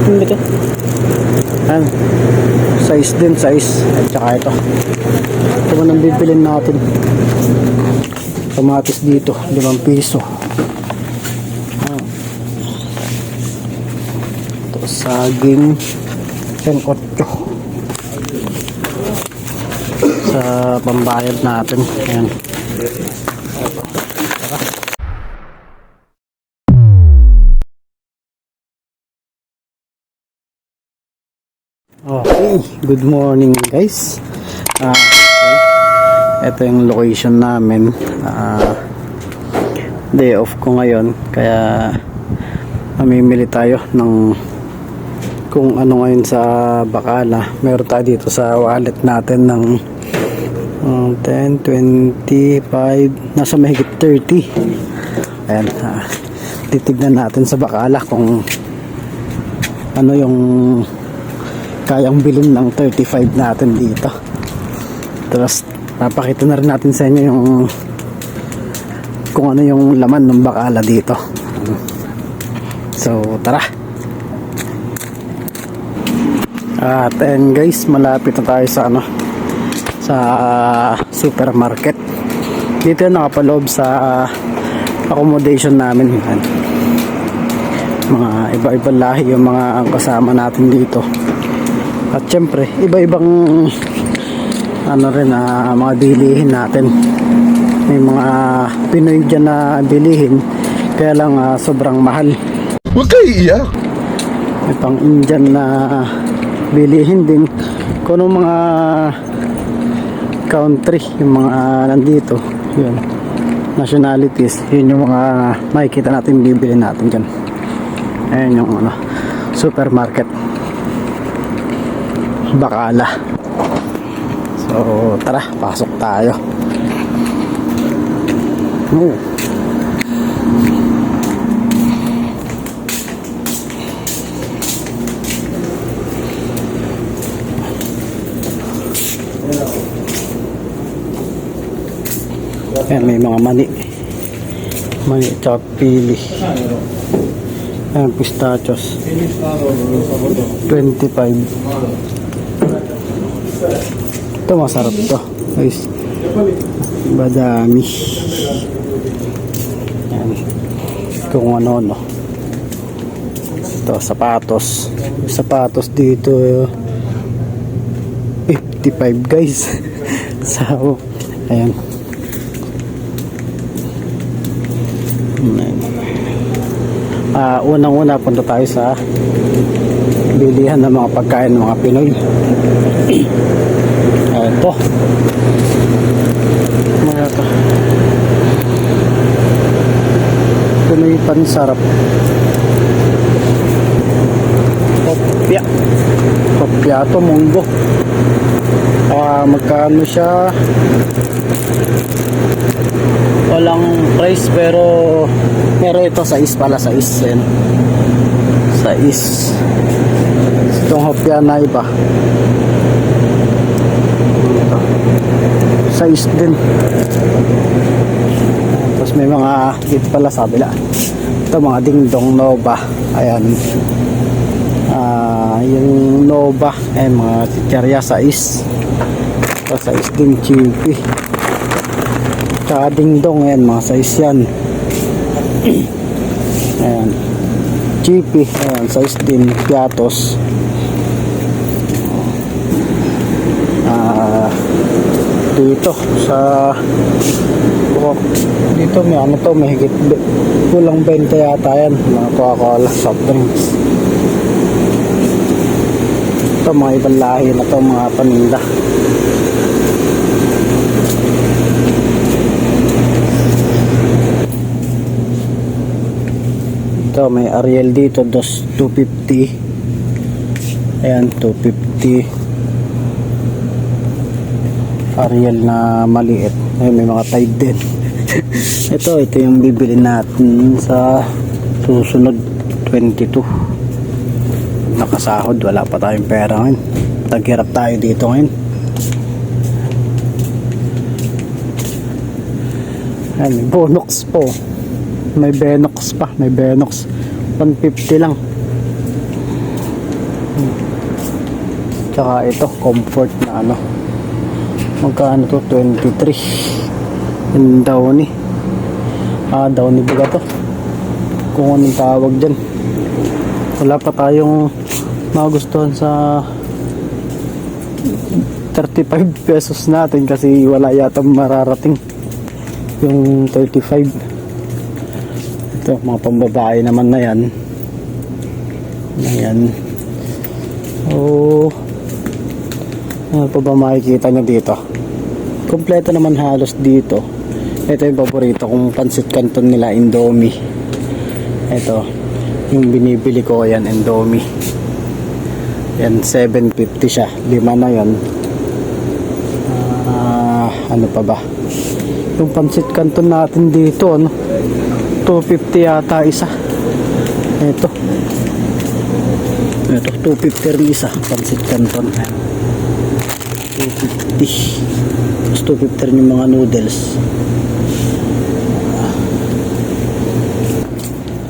Hindi ito. Ayan. Size din, size. At saka ito. Ito man ang bibilin natin. Kamatis dito, 5 piso. Ayan. Ito, saging. Yan, 8. Sa pambayad natin. Ayan. Good morning guys. Ah, okay. Ito yung location namin. Ah, day off ko ngayon kaya mamimili tayo ng kung ano ngayon sa Bacala. Meron tayo dito sa wallet natin ng um, 10, 25, nasa mahigit 30. Ayan, ah, titignan natin sa Bacala kung ano yung kayang bilhin ng 35 natin dito. Tapos papakita na rin natin sa inyo yung kung ano yung laman ng bakala dito. So tara. At and guys malapit na tayo sa ano sa ah, supermarket. Dito yung nakapaloob sa ah, accommodation namin. Mga iba-ibang lahi yung mga kasama natin dito at syempre, iba-ibang ano rin na mga bilihin natin. May mga Pinoy dyan na bilihin kaya lang ah, sobrang mahal. Huwag kayo iiyak. May pang Indian na bilihin din. Kung anong mga country, yung mga nandito, yun, nationalities, yun yung mga makikita natin bibili natin dyan. Ayan yung ano, supermarket. Bakala. So, tara, pasok tayo. Oh. Ayan, may mga mani. Mani at saka pili. Ayan, pistachios. 25. Ito masarap to. Guys. Badami. Yan. Kung ano no. Ito sapatos. Sapatos dito 55 guys. so, ayan. Ah, unang-una punta tayo sa bilihan ng mga pagkain ng mga Pinoy. Ah, Ito. Mga ito. Pinoy pansarap. Kopya. Kopya to munggo. Ah, magkano siya? Walang price pero pero ito sa is pala sa is yan. Sa is. Itong hopya na iba. Sa is din. Tapos may mga dito pala sa kabila. Ito mga dingdong nova. Ayan. Ah, yung nova. Ayan mga chicherya sa is. Ito sa is din chippy. Tsaka dingdong. Ayan mga size yan. Ayan. Chippy. Ayan, size din. Piatos. Ah, dito sa oh, dito may ano to may higit kulang 20 yata yan mga Coca-Cola soft drinks ito mga ibang lahi na to mga paninda ito may Ariel dito dos 250 ayan 250 Ariel na maliit. Ayun may mga tide din. Ito ito yung bibili natin sa susunod 22 nakasahod wala pa tayong pera ngayon. Taghirap tayo dito ngayon. Ayan, bonox po may benox pa may benox 150 lang Tsaka ito, comfort na ano. Magkano to? 23. Yung Downy. Ah, Downy ba to? Kung anong tawag dyan. Wala pa tayong magustuhan sa 35 pesos natin kasi wala yata mararating yung 35 ito mga pambabae naman na yan. Ayan. Oh. Ano pa ba makikita nyo dito? Kompleto naman halos dito. Ito yung paborito kong pansit canton nila indomie. Ito yung binibili ko yan indomie. Yan 750 siya. Lima na yan Ah, ano pa ba? Yung pansit canton natin dito ano 250 yata isa. Ito ito 250 rin isa. Pansit canton. 250 tapos 250 rin yung mga noodles.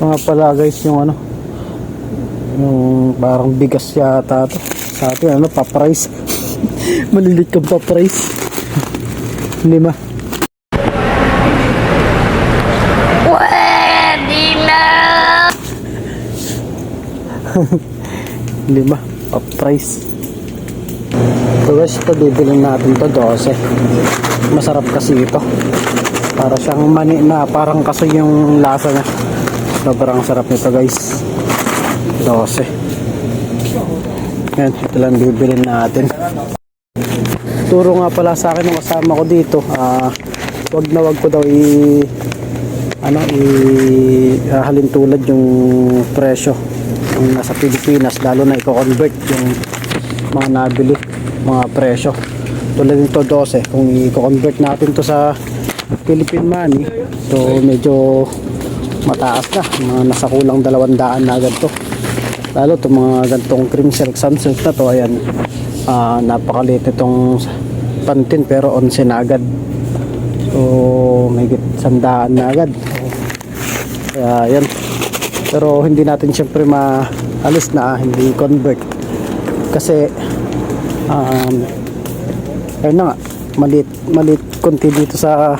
Mga pala guys yung ano yung parang bigas yata to. Sa atin ano pa-price malilit kang pa-price lima lima pa-price so guys ito bibilin natin to 12 masarap kasi ito. Para siyang mani na parang kaso yung lasa niya. Sobrang sarap nito guys. 12 yan ito lang bibilin natin. Turo nga pala sa akin ng kasama ko dito ah wag na wag ko daw i ano i ah, halin tulad yung presyo yung nasa Pilipinas lalo na i-convert yung mga nabili mga presyo. Tulad nito 12 kung i-convert natin to sa Philippine money so medyo mataas na. Mga nasa kulang 200 na agad to lalo to mga gantong cream silk sunsilk na to ayan. Ah napakaliit itong pantin pero 11 na agad. So may sandaan na agad. Kaya yan pero hindi natin syempre maalis na hindi convert. Kasi um, ayun na nga malit malit konti dito sa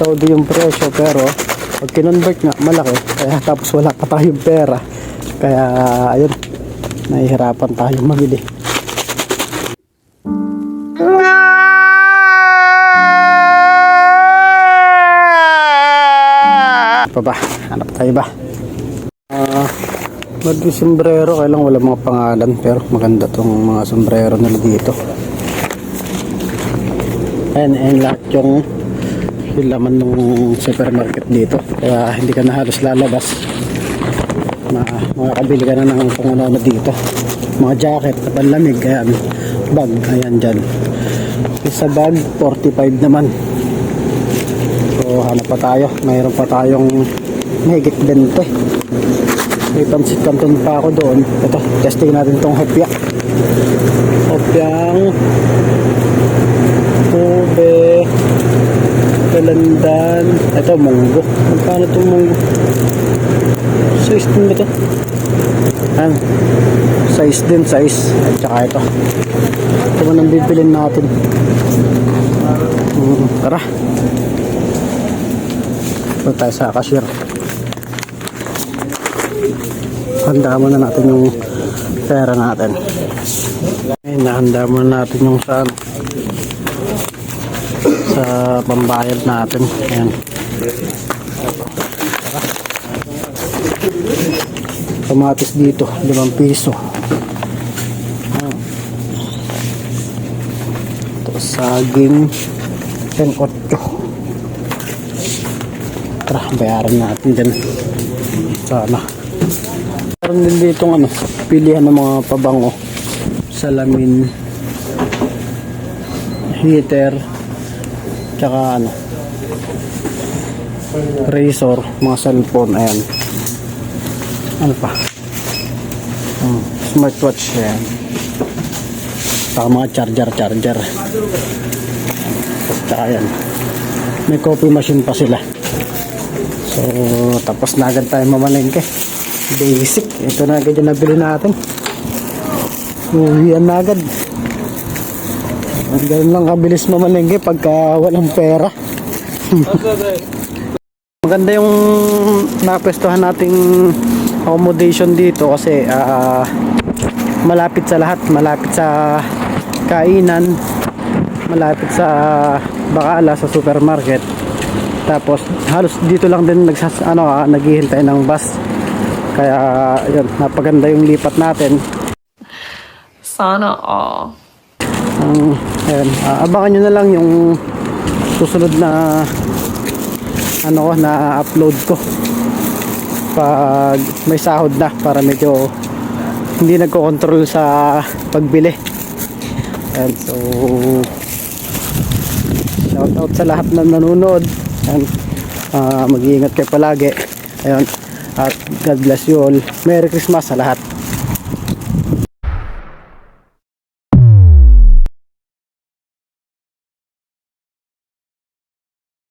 Saudi yung presyo pero pag kinonvert nga malaki. Kaya tapos wala pa tayong pera. Kaya ayun nahihirapan tayong mabili pa ba? Hanap tayo ba? Ah, uh, yung sombrero, kailang wala mga pangalan pero maganda tong mga sombrero nila dito. Ayan, ayan lahat yung yung ng supermarket dito. Kaya hindi ka na halos lalabas. Na, makakabili ka na ng kung ano dito. Mga jacket, panlamig, ayan. Bag, ayan dyan. Isa bag, 45 naman. So hanap pa tayo. Mayroon pa tayong mahigit 20. May pansit canton pa ako doon. Ito, testing natin tong hopya. Hopyang ube kalandan. Ito, munggo. Magkano itong munggo? Size din ba ito? Ayan. Size din, size. At saka ito. Ito man ang bibilin natin. Mm, tara. Punta tayo sa cashier. Handa muna natin yung pera natin. Ayun, nahanda muna natin yung sa sa pambayad natin. Ayan. Kamatis dito, 5 piso. Tapos saging, 10 8. Tara, bayaran natin dyan. Sana. Meron din dito ano, pilihan ng mga pabango. Salamin, heater, tsaka ano, razor, mga cellphone, ayan. Ano pa? Hmm, smartwatch, ayan. Tsaka mga charger, charger. Tsaka ayan. May coffee machine pa sila. So, tapos na agad tayo mamalengke. Basic. Ito na agad yung nabili natin. Uwian na agad. Ang ganun lang kabilis mamalengke pagka walang pera. Maganda yung napwestuhan nating accommodation dito kasi ah, malapit sa lahat. Malapit sa kainan, malapit sa bakala, sa supermarket. Tapos halos dito lang din nagsas, ano, ah, naghihintay ng bus. Kaya yun, napaganda yung lipat natin. Sana all. Ang ayun, ah, abangan nyo na lang yung susunod na ano ko na upload ko. Pag may sahod na para medyo hindi nagko-control sa pagbili. And so shout out sa lahat na nanonood. And mag-iingat kayo palagi. Ayun at God bless you all. Merry Christmas sa lahat